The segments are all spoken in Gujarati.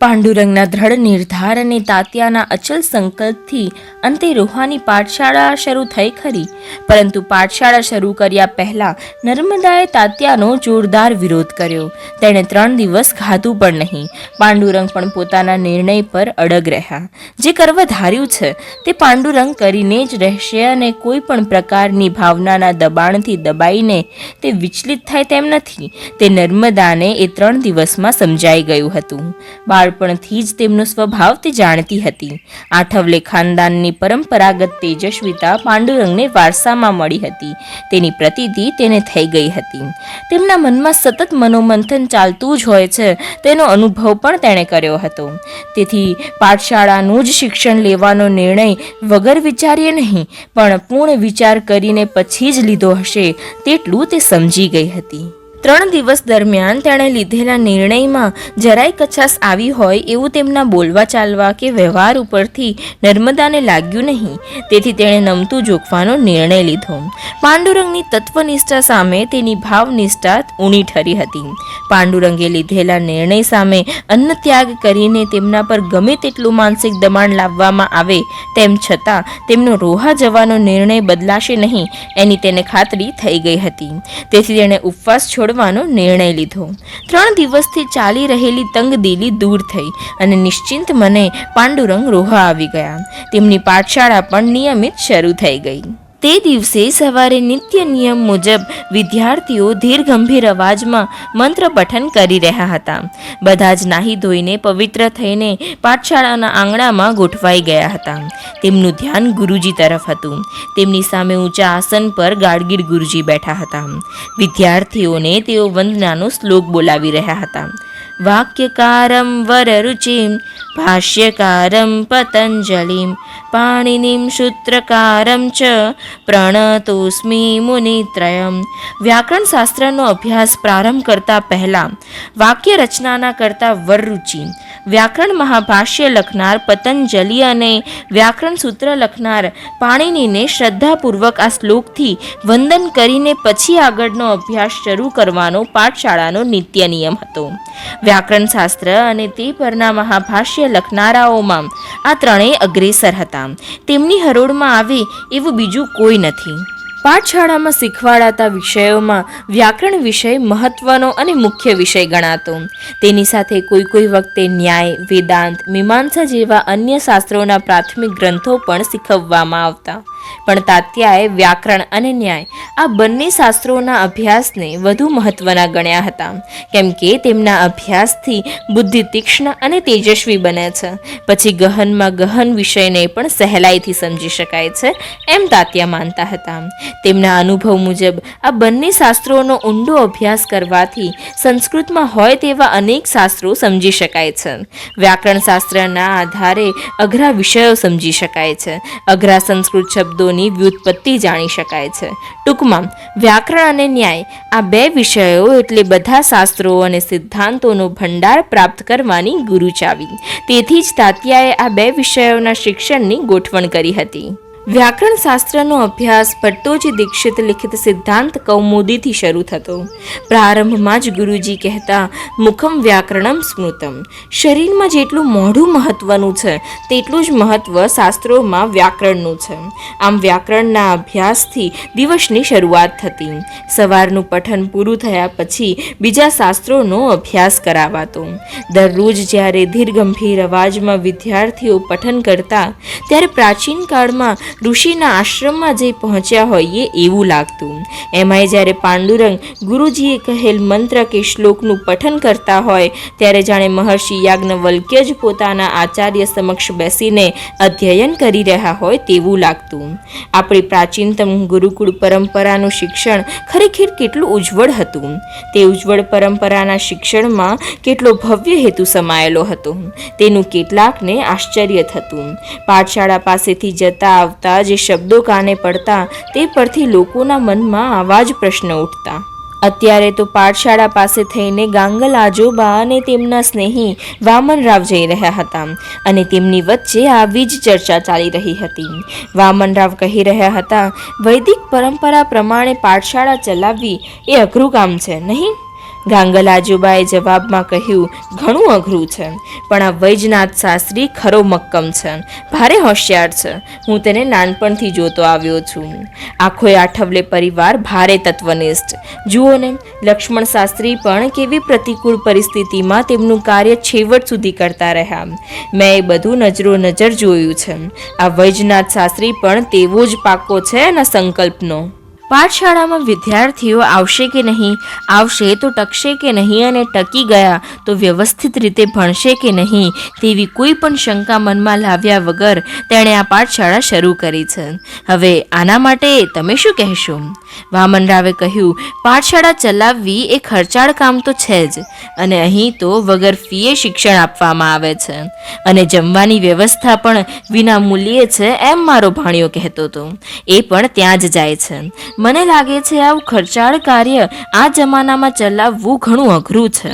પાંડુરંગના દ્રઢ નિર્ધાર અને તાત્યાના અચલ સંકલ્પથી અંતે રોહાની પાઠશાળા શરૂ થઈ ખરી. પરંતુ પાઠશાળા શરૂ કર્યા પહેલા નર્મદાએ તાત્યાનો જોરદાર વિરોધ કર્યો. તેણે ત્રણ દિવસ ખાધું પણ નહીં. પાંડુરંગ પણ પોતાના નિર્ણય પર અડગ રહ્યા. જે કરવા ધાર્યું છે, તે પાંડુરંગ કરીને જ રહેશે અને કોઈ પણ પ્રકારની ભાવનાના દબાણથી દબાઈને તે વિચલિત થાય તેમ નથી. તે નર્મદાને એ ત્રણ દિવસમાં સમજાઈ ગયું હતું. બાળપણથી જ તેમનો સ્વભાવ તે જાણતી હતી. આઠવલે ખાનદાનની પરંપરાગત તેજસ્વીતા પાંડુરંગને વારસામાં મળી હતી. તેની પ્રતિતિ તેને થઈ ગઈ હતી. તેમના મનમાં સતત મનોમંથન ચાલતું જ હોય છે, તેનો અનુભવ પણ તેણે કર્યો હતો. તેથી પાઠશાળાનું જ શિક્ષણ લેવાનો નિર્ણય વગર વિચારીએ નહીં, પણ પૂર્ણ વિચાર કરીને પછી જ લીધો હશે તેટલું તે સમજી ગઈ હતી. ત્રણ દિવસ દરમિયાન તેણે લીધેલા નિર્ણયમાં જરાય કચાસ આવી હોય એવું તેમના બોલવા ચાલવા કે વ્યવહાર ઉપરથી નર્મદાને લાગ્યું નહીં. તેથી તેણે નમતું જોખવાનો નિર્ણય લીધો. પાંડુરંગની તત્વનિષ્ઠા સામે તેની ભાવનિષ્ઠા ઊણી ઠરી હતી. પાંડુરંગે લીધેલા નિર્ણય સામે અન્ન ત્યાગ કરીને તેમના પર ગમે તેટલું માનસિક દબાણ લાવવામાં આવે તેમ છતાં તેમનો રોહા જવાનો નિર્ણય બદલાશે નહીં એની તેને ખાતરી થઈ ગઈ હતી. તેથી તેણે ઉપવાસ છોડવાનો નિર્ણય લીધો. ત્રણ દિવસથી ચાલી રહેલી તંગદિલી દૂર થઈ અને નિશ્ચિંત મને પાંડુરંગ રોહા આવી ગયા. તેમની પાઠશાળા પણ નિયમિત શરૂ થઈ ગઈ. તે દિવસે સવારે નિત્ય નિયમ મુજબ વિદ્યાર્થીઓ ધીર ગંભીર અવાજમાં મંત્ર પઠન કરી રહ્યા હતા. બધા જ નાહી ધોઈને પવિત્ર થઈને પાઠશાળાના આંગણામાં ગોઠવાઈ ગયા હતા. તેમનું ધ્યાન ગુરુજી તરફ હતું. તેમની સામે ઊંચા આસન પર ગાડગીર ગુરુજી બેઠા હતા. વિદ્યાર્થીઓને તેઓ વંદનાનો શ્લોક બોલાવી રહ્યા હતા. વાક્યકારમ વરરુચિમ ભાષ્યકારમ પતંજલિમ પાણિનીમ સૂત્રકારમ ચ પ્રણતોસ્મિ મુનિત્રયમ વ્યાકરણ શાસ્ત્રનો અભ્યાસ પ્રારંભ કરતા પહેલા, વાક્ય રચનાના કરતા વરરુચિ વ્યાકરણ મહાભાષ્ય લખનાર, પતંજલિ અને વ્યાકરણ સૂત્ર લખનાર પાણીનીને શ્રદ્ધાપૂર્વક આ શ્લોકથી વંદન કરીને પછી આગળનો અભ્યાસ શરૂ કરવાનો પાઠશાળાનો નિત્ય નિયમ હતો. વ્યાકરણ શાસ્ત્ર અને તે પરના મહાભાષ્ય લખનારાઓમાં આ ત્રણેય અગ્રેસર હતા. તેમની હરોળમાં આવે એવું બીજું કોઈ નથી. પાઠશાળામાં શીખવાડાતા વિષયોમાં વ્યાકરણ વિષય મહત્વનો અને મુખ્ય વિષય ગણાતો. તેની સાથે કોઈ કોઈ વખતે ન્યાય, વેદાંત, મીમાંસા જેવા અન્ય શાસ્ત્રોના પ્રાથમિક ગ્રંથો પણ શીખવવામાં આવતા. પણ તાત્યાએ વ્યાકરણ અને ન્યાય આ બંને શાસ્ત્રોના અભ્યાસને વધુ મહત્વના ગણ્યા હતા. કેમ કે તેમના અભ્યાસથી બુદ્ધિ તીક્ષ્ણ અને તેજસ્વી બને છે. પછી ગહનમાં ગહન વિષયને પણ સહેલાઈથી સમજી શકાય છે, એમ તાત્યા માનતા હતા. તેમના અનુભવ મુજબ આ બંને શાસ્ત્રોનો ઊંડો અભ્યાસ કરવાથી સંસ્કૃતમાં હોય તેવા અનેક શાસ્ત્રો સમજી શકાય છે. વ્યાકરણ શાસ્ત્રના આધારે અઘરા વિષયો સમજી શકાય છે. અઘરા સંસ્કૃત શબ્દોની વ્યુત્પત્તિ જાણી શકાય છે. ટૂંકમાં, વ્યાકરણ અને ન્યાય આ બે વિષયો એટલે બધા શાસ્ત્રો અને સિદ્ધાંતોનો ભંડાર પ્રાપ્ત કરવાની ગુરુ ચાવી તેથી જ તાત્યાએ આ બે વિષયોના શિક્ષણની ગોઠવણ કરી હતી. વ્યાકરણ શાસ્ત્રનો અભ્યાસ ભટ્ટોજી દીક્ષિત લિખિત સિદ્ધાંત કૌમુદીથી શરૂ થતો. પ્રારંભમાં જ ગુરુજી કહેતા, મુખમ વ્યાકરણમ સ્મૃતમ. શરીરમાં જેટલું મોઢું મહત્વનું છે, તેટલું જ મહત્વ શાસ્ત્રોમાં વ્યાકરણનું છે. આમ વ્યાકરણના અભ્યાસથી દિવસની શરૂઆત થતી. સવારનું પઠન પૂરું થયા પછી બીજા શાસ્ત્રોનો અભ્યાસ કરાવાતો. દરરોજ જ્યારે ધીર ગંભીર અવાજમાં વિદ્યાર્થીઓ પઠન કરતા, ત્યારે પ્રાચીન કાળમાં ઋષિના આશ્રમમાં જઈ પહોંચ્યા હોઈએ એવું લાગતું. એમાંય જ્યારે પાંડુરંગ ગુરુજીએ કહેલ મંત્ર કે શ્લોકનું પઠન કરતા હોય, ત્યારે જાણે મહર્ષિ યાજ્ઞવલ્ક્ય જ પોતાના આચાર્ય સમક્ષ બેસીને અધ્યયન કરી રહ્યા હોય તેવું લાગતું. આપણી પ્રાચીનતમ ગુરુકુળ પરંપરાનું શિક્ષણ ખરેખર કેટલું ઉજ્જવળ હતું. તે ઉજ્જવળ પરંપરાના શિક્ષણમાં કેટલો ભવ્ય હેતુ સમાયેલો હતો. તેનું કેટલાકને આશ્ચર્ય થતું. પાઠશાળા પાસેથી જતા આવતા જે શબ્દો કાને પડતા તે પરથી લોકોના મનમાં આવા જ પ્રશ્ન ઉઠતા. અત્યારે તો પાઠશાળા પાસે થઈને ગાંગલ આજોબા અને તેમના સ્નેહી વામનરાવ જઈ રહ્યા હતા અને તેમની વચ્ચે આવી જ ચર્ચા ચાલી રહી હતી. વામનરાવ કહી રહ્યા હતા, વૈદિક પરંપરા પ્રમાણે પાઠશાળા ચલાવવી એ અઘરું કામ છે, નહીં? ગાંગલ આજુબાએ જવાબમાં કહ્યું, ઘણું અઘરું છે. પણ આ વૈજનાથ શાસ્ત્રી ખરો મક્કમ છે. ભારે હોશિયાર છે. હું તેને નાનપણથી જોતો આવ્યો છું. આખો આઠવલે પરિવાર ભારે તત્વનિષ્ઠ. જુઓ ને, લક્ષ્મણ શાસ્ત્રી પણ કેવી પ્રતિકૂળ પરિસ્થિતિમાં તેમનું કાર્ય છેવટ સુધી કરતા રહ્યા. મેં એ બધું નજરો નજર જોયું છે. આ વૈજનાથ શાસ્ત્રી પણ તેવો જ પાકો છે એના સંકલ્પનો. પાઠશાળામાં વિદ્યાર્થીઓ આવશે કે નહીં? આવશે તો ટકશે કે નહીં અને ટકી ગયા તો વ્યવસ્થિત રીતે ભણશે કે નહીં? તેવી કોઈ પણ શંકા મનમાં લાવ્યા વગર તેણે આ પાઠશાળા શરૂ કરી છે. હવે આના માટે તમે શું કહેશો? વામન રાવે કહ્યું, પાઠશાળા ચલાવવી એ ખર્ચાળ કામ તો છે જ, અને અહીં તો વગર ફીએ શિક્ષણ આપવામાં આવે છે. અને જમવાની વ્યવસ્થા પણ વિના મૂલ્યે છે એમ મારો ભાણિયો કહેતો હતો. એ પણ ત્યાં જ જાય છે. મને લાગે છે આવું ખર્ચાળ કાર્ય આ જમાનામાં ચલાવવું ઘણું અઘરું છે.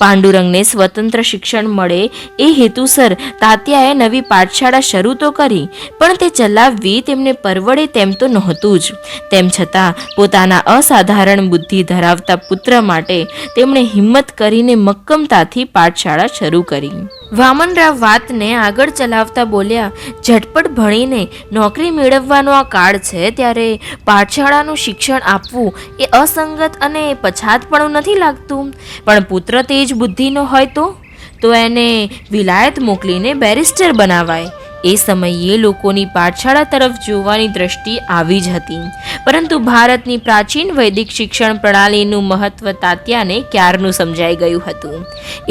પાંડુરંગને સ્વતંત્ર શિક્ષણ મળે એ હેતુસર તાત્યાએ નવી પાઠશાળા શરૂ તો કરી, પણ તે ચલાવવી તેમને પરવડે તેમ તો નહોતું જ. તેમ છતાં પોતાના અસાધારણ બુદ્ધિ ધરાવતા પુત્ર માટે તેમણે હિંમત કરીને મક્કમતાથી પાઠશાળા શરૂ કરી. વામનરાવ વાતને આગળ ચલાવતા બોલ્યા, ઝટપટ ભણીને નોકરી મેળવવાનો આ કાળ છે, ત્યારે પાઠશાળાનું શિક્ષણ આપવું એ અસંગત અને પછાતપણું નથી લાગતું. પણ પુત્ર તેજ બુદ્ધિનો હોય તો? તો એને વિલાયત મોકલીને બેરિસ્ટર બનાવાય. એ સમયે લોકોની પાઠશાળા તરફ જોવાની દ્રષ્ટિ આવી જ હતી. પરંતુ ભારતની પ્રાચીન વૈદિક શિક્ષણ પ્રણાલીનું મહત્વ તાત્યાને ક્યારનું સમજાઈ ગયું હતું?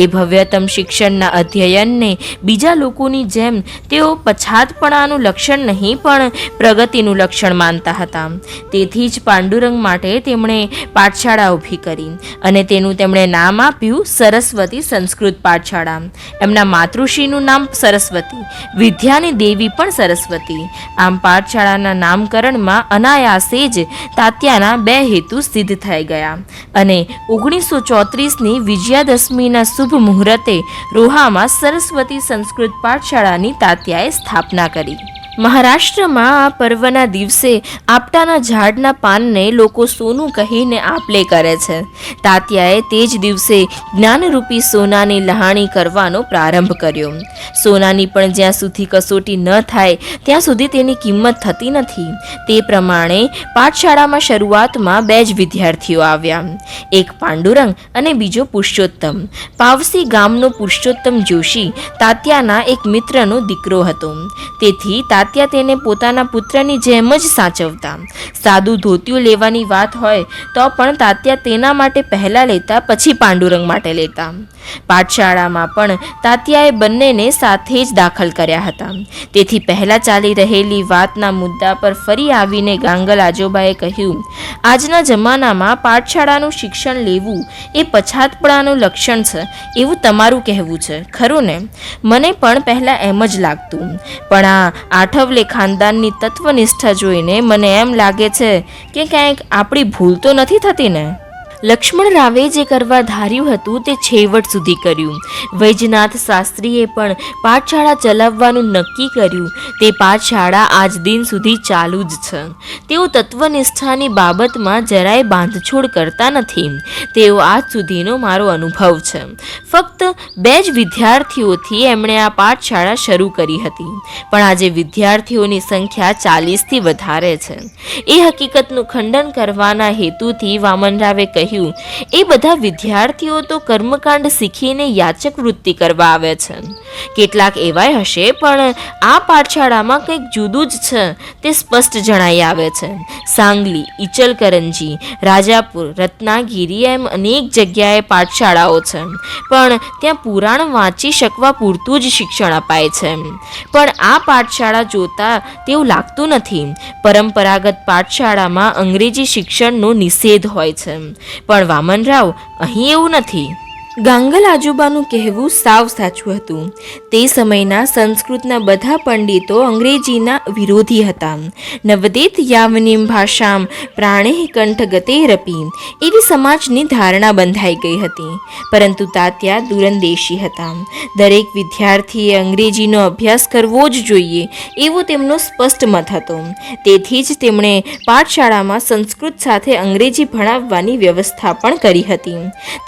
એ ભવ્યતમ શિક્ષણના અધ્યયનને બીજા લોકોની જેમ તેઓ પછાતપણાનું લક્ષણ નહીં, પણ પ્રગતિનું લક્ષણ માનતા હતા. તેથી જ પાંડુરંગ માટે તેમણે પાઠશાળા ઊભી કરી અને તેનું તેમણે નામ આપ્યું સરસ્વતી સંસ્કૃત પાઠશાળા. એમના માતૃશ્રીનું નામ સરસ્વતી, વિદ્યાની દેવી પણ સરસ્વતી. આમ પાઠશાળાના નામકરણમાં અનાયાસે જ તાત્યાના બે હેતુ સિદ્ધ થઈ ગયા અને ઓગણીસો ચોત્રીસની વિજયાદશમીના શુભ મુહૂર્તે રોહામાં સરસ્વતી સંસ્કૃત પાઠશાળાની તાત્યાએ સ્થાપના કરી. મહારાષ્ટ્રમાં આ પર્વના દિવસે આપટાના ઝાડના પાનને લોકો સોનું કહીને આપલે કરે છે. તાત્યાએ તે જ દિવસે જ્ઞાનરૂપી સોનાની લહાણી કરવાનો પ્રારંભ કર્યો. સોનાની પણ જ્યાં સુધી કસોટી ન થાય, ત્યાં સુધી તેની કિંમત થતી નથી. તે પ્રમાણે પાઠશાળામાં શરૂઆતમાં બે જ વિદ્યાર્થીઓ આવ્યા. એક પાંડુરંગ અને બીજો પુરુષોત્તમ. પાવસી ગામનો પુરુષોત્તમ જોશી તાત્યાના એક મિત્રનો દીકરો હતો. તેથી તાત્યા તેને પોતાના પુત્રની જેમ જ સાચવતા. સાદું ધોતિયું લેવાની વાત હોય તો પણ તાત્યા તેના માટે પહેલાં લેતા, પછી પાંડુરંગ માટે લેતા. પાઠશાળામાં પણ તાત્યાએ બંનેને સાથે જ દાખલ કર્યા હતા. તેથી પહેલાં ચાલી રહેલી વાતના મુદ્દા પર ફરી આવીને ગાંગલ આજોબાએ કહ્યું, આજના જમાનામાં પાઠશાળાનું શિક્ષણ લેવું એ પછાતપણાનું લક્ષણ છે, એવું તમારું કહેવું છે, ખરું ને? મને પણ પહેલાં એમ જ લાગતું. પણ આ આઠવલે ખાનદાનની તત્વનિષ્ઠા જોઈને મને એમ લાગે છે કે ક્યાંક આપણી ભૂલ તો નથી થતી ને? લક્ષ્મણ રાવે જે કરવા ધાર્યું હતું તે છેવટ સુધી કર્યું. વૈજનાથ શાસ્ત્રીએ પણ પાઠશાળા ચલાવવાનું નક્કી કર્યું. તે પાઠશાળા આજ દિન સુધી ચાલુ જ છે. તેઓ તત્વનિષ્ઠાની બાબતમાં જરાય બાંધછોડ કરતા નથી. તેઓ આજ સુધીનો મારો અનુભવ છે. ફક્ત બે જ વિદ્યાર્થીઓથી એમણે આ પાઠશાળા શરૂ કરી હતી. પણ આજે વિદ્યાર્થીઓની સંખ્યા ચાલીસથી વધારે છે. એ હકીકતનું ખંડન કરવાના હેતુથી વામનરાવે કહ્યું એ બધા વિદ્યાર્થીઓ તો કર્મકાંડ શીખીને યાચક વૃત્તિ કરવા આવે છે. કેટલાક એવાય હશે, પણ આ પાઠશાળામાં કંઈક જુદું જ છે, તે સ્પષ્ટ જણાઈ આવે છે. સાંગલી ઇચલકરંજી રાજાપુર, રત્નાગીરી એમ અનેક જગ્યાએ પાઠશાળાઓ છે. પણ ત્યાં પુરાણ વાંચી શકવા પૂરતું જ શિક્ષણ અપાય છે. પણ આ પાઠશાળા જોતા તેવું લાગતું નથી. પરંપરાગત પાઠશાળામાં અંગ્રેજી શિક્ષણનો નિષેધ હોય છે. પણ વામનરાવ અહીં એવું નથી. ગાંગલ આજુબાનું કહેવું સાવ સાચું હતું. તે સમયના સંસ્કૃતના બધા પંડિતો અંગ્રેજીના વિરોધી હતા. નવદેત યાવનીમ ભાષામ પ્રાણે કંઠગતેરપી એવી સમાજની ધારણા બંધાઈ ગઈ હતી. પરંતુ તાત્યા દૂરંદેશી હતા. દરેક વિદ્યાર્થીએ અંગ્રેજીનો અભ્યાસ કરવો જ જોઈએ, એવો તેમનો સ્પષ્ટ મત હતો. તેથી જ તેમણે પાઠશાળામાં સંસ્કૃત સાથે અંગ્રેજી ભણાવવાની વ્યવસ્થા પણ કરી હતી.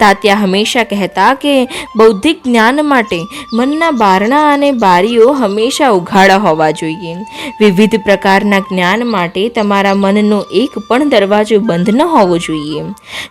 તાત્યા હંમેશા કહેતા કે બૌદ્ધિક જ્ઞાન માટે મનના બારણા અને બારીઓ હંમેશા ઉઘાડા હોવા જોઈએ. વિવિધ પ્રકારના જ્ઞાન માટે તમારા મનનો એક પણ દરવાજો બંધ ન હોવો જોઈએ.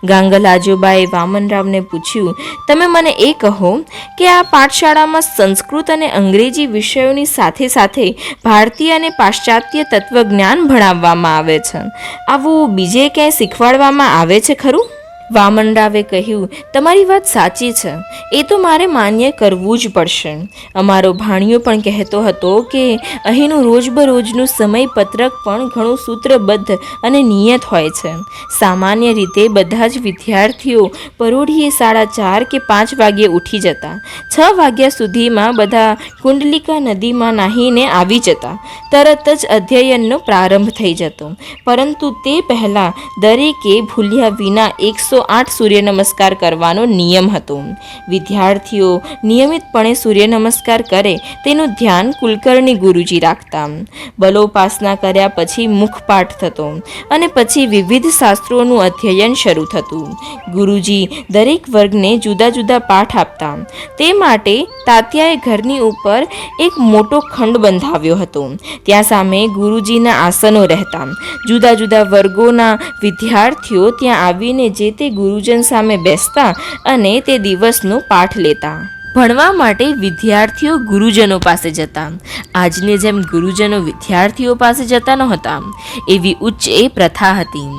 ગાંગલ આજુબાએ વામનરાવને પૂછ્યું, તમે મને એ કહો કે આ પાઠશાળામાં સંસ્કૃત અને અંગ્રેજી વિષયોની સાથે સાથે ભારતીય અને પાશ્ચાત્ય તત્વજ્ઞાન ભણાવવામાં આવે છે. આવું બીજે ક્યાંય શીખવાડવામાં આવે છે ખરું? વામનરાવે કહ્યું, તમારી વાત સાચી છે. એ તો મારે માન્ય કરવું જ પડશે. અમારો ભાણિયો પણ કહેતો હતો કે, અહીંનું રોજબરોજનું સમયપત્રક પણ ઘણું સૂત્રબદ્ધ અને નિયત હોય છે. સામાન્ય રીતે બધા જ વિદ્યાર્થીઓ પરોઢીએ સાડા ચાર કે પાંચ વાગ્યે ઉઠી જતા. છ વાગ્યા સુધીમાં બધા કુંડલિકા નદીમાં નાહીને આવી જતા. તરત જ અધ્યયનનો પ્રારંભ થઈ જતો. પરંતુ તે પહેલાં દરેકે ભૂલ્યા વિના એકસો આઠ સૂર્ય નમસ્કાર કરવાનો નિયમ હતો. વિદ્યાર્થીઓ નિયમિતપણે સૂર્ય નમસ્કાર કરે તેનું ધ્યાન કુલકર્ણી ગુરુજી રાખતા. બલોપાસના કર્યા પછી મુખપાઠ થતો અને પછી વિવિધ શાસ્ત્રોનું અધ્યયન શરૂ થતું. ગુરુજી દરેક વર્ગને જુદા જુદા પાઠ આપતા. તે માટે તાત્યાએ ઘરની ઉપર એક મોટો ખંડ બંધાવ્યો હતો. ત્યાં સામે ગુરુજીના આસનો રહેતા. જુદા જુદા વર્ગોના વિદ્યાર્થીઓ ત્યાં આવીને જે તે ગુરુજન સામે બેસતા અને તે દિવસનો પાઠ લેતા. ભણવા માટે વિદ્યાર્થીઓ ગુરુજનો પાસે જતા. આજની જેમ ગુરુજનો વિદ્યાર્થીઓ પાસે જતા નહોતા, એવી ઉચ્ચ એ પ્રથા હતી.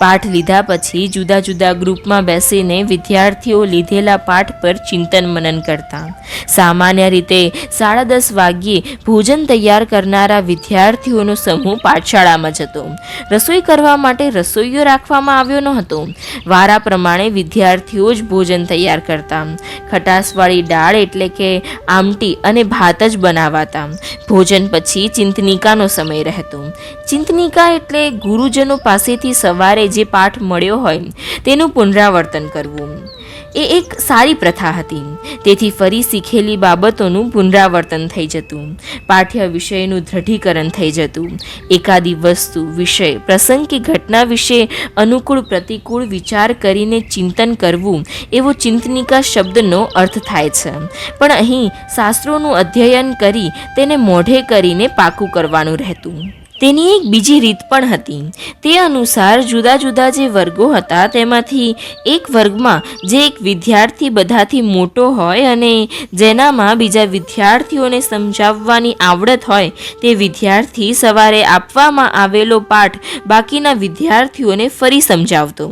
પાઠ લીધા પછી જુદા જુદા ગ્રુપમાં બેસીને વિદ્યાર્થીઓ લીધેલા પાઠ પર ચિંતન મનન કરતા. સામાન્ય રીતે સાડા દસ વાગ્યે ભોજન તૈયાર કરનારા વિદ્યાર્થીઓનો સમૂહ પાઠશાળામાં જતો. રસોઈ કરવા માટે રસોઈયો રાખવામાં આવ્યો ન હતો વારા પ્રમાણે વિદ્યાર્થીઓ જ ભોજન તૈયાર કરતા. ખટાસવાળી દાળ એટલે કે આમટી અને ભાત જ બનાવાતા. ભોજન પછી ચિંતનિકાનો સમય રહેતો. ચિંતનિકા એટલે ગુરુજનો પાસેથી સવારે જે પાઠ મળ્યો હોય, તેનું પુનરાવર્તન કરવું. એ એક સારી પ્રથા હતી. તેથી ફરી શીખેલી બાબતોનું પુનરાવર્તન થઈ જતું. પાઠ્ય વિષયનું દ્રઢીકરણ થઈ જતું. એકાદી વસ્તુ વિષય, પ્રસંગ કે ઘટના વિશે અનુકૂળ પ્રતિકૂળ વિચાર કરીને ચિંતન કરવું, એવો ચિંતનિકા શબ્દનો અર્થ થાય છે. પણ અહીં શાસ્ત્રોનું અધ્યયન કરી તેને મોઢે કરીને પાકું કરવાનું રહેતું. તેની એક બીજી રીત પણ હતી. તે અનુસાર જુદા જુદા જે વર્ગો હતા, તેમાંથી એક વર્ગમાં જે એક વિદ્યાર્થી બધાથી મોટો હોય અને જેનામાં બીજા વિદ્યાર્થીઓને સમજાવવાની આવડત હોય, તે વિદ્યાર્થી સવારે આપવામાં આવેલો પાઠ બાકીના વિદ્યાર્થીઓને ફરી સમજાવતો.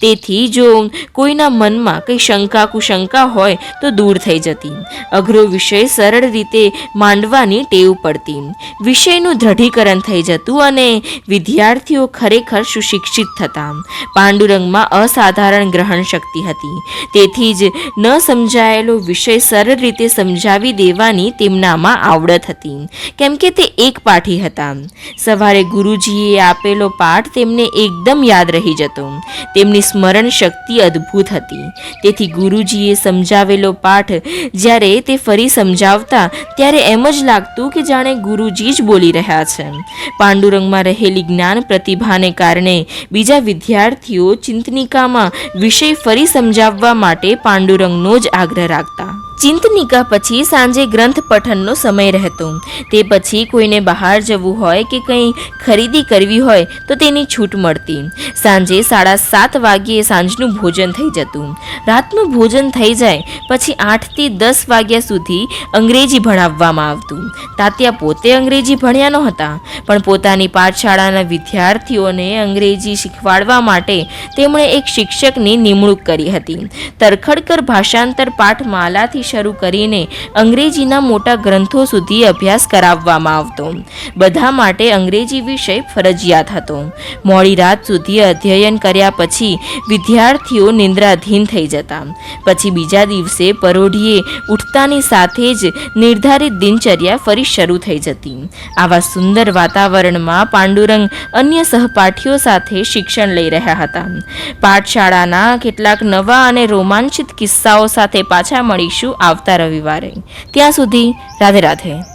તેથી જો કોઈના મનમાં કંઈ શંકા કુશંકા હોય, તો દૂર થઈ જતી. અઘરો વિષય સરળ રીતે માંડવાની ટેવ પડતી. વિષયનું દ્રઢીકરણ થઈ જતું અને વિદ્યાર્થીઓ ખરેખર સુશિક્ષિત થતા. પાંડુરંગમાં અસાધારણ ગ્રહણ શક્તિ હતી. તેથી જ ન સમજાયેલો વિષય સરળ રીતે સમજાવી દેવાની તેમનામાં આવડત હતી. કેમ કે તે એક પાઠી હતા. સવારે ગુરુજીએ આપેલો પાઠ તેમને એકદમ યાદ રહી જતો. તેમની સ્મરણ શક્તિ અદ્ભુત હતી. તેથી ગુરુજીએ સમજાવેલો પાઠ જ્યારે તે ફરી સમજાવતા, ત્યારે એમ જ લાગતું કે જાણે ગુરુજી જ બોલી રહ્યા છે. પાંડુરંગમાં રહેલી જ્ઞાન પ્રતિભાને કારણે બીજા વિદ્યાર્થીઓ ચિંતનિકામાં વિષય ફરી સમજાવવા માટે પાંડુરંગનો જ આગ્રહ રાખતા. ચિંતનિકા પછી સાંજે ગ્રંથ પઠનનો સમય રહેતો. તે પછી કોઈને બહાર જવું હોય કે કંઈ ખરીદી કરવી હોય તો તેની છૂટ મળતી. સાંજે સાડા સાત વાગ્યે સાંજનું ભોજન થઈ જતું. રાતનું ભોજન થઈ જાય પછી આઠથી દસ વાગ્યા સુધી અંગ્રેજી ભણાવવામાં આવતું. તાત્યા પોતે અંગ્રેજી ભણ્યા નહોતા, પણ પોતાની પાઠશાળાના વિદ્યાર્થીઓને અંગ્રેજી શીખવાડવા માટે તેમણે એક શિક્ષકની નિમણૂક કરી હતી. તરખડકર ભાષાંતર પાઠમાલાથી શરૂ કરીને અંગ્રેજીના મોટા ગ્રંથો સુધી અભ્યાસ કરાવવામાં આવતો. બધા માટે અંગ્રેજી વિષય ફરજિયાત હતો. મોડી રાત સુધી અધ્યયન કર્યા પછી વિદ્યાર્થીઓ નિંદ્રાધીન થઈ જતા. પછી બીજા દિવસે પરોઢીએ ઉઠતાની સાથે જ નિર્ધારિત દિનચર્યા ફરી શરૂ થઈ જતી. આવા સુંદર વાતાવરણમાં પાંડુરંગ અન્ય સહપાઠીઓ સાથે શિક્ષણ લઈ રહ્યા હતા. પાઠશાળાના કેટલાક નવા અને રોમાંચિત કિસ્સાઓ સાથે પાછા મળીશું. આવતા રવિવારે. ત્યાં સુધી રાધે રાધે.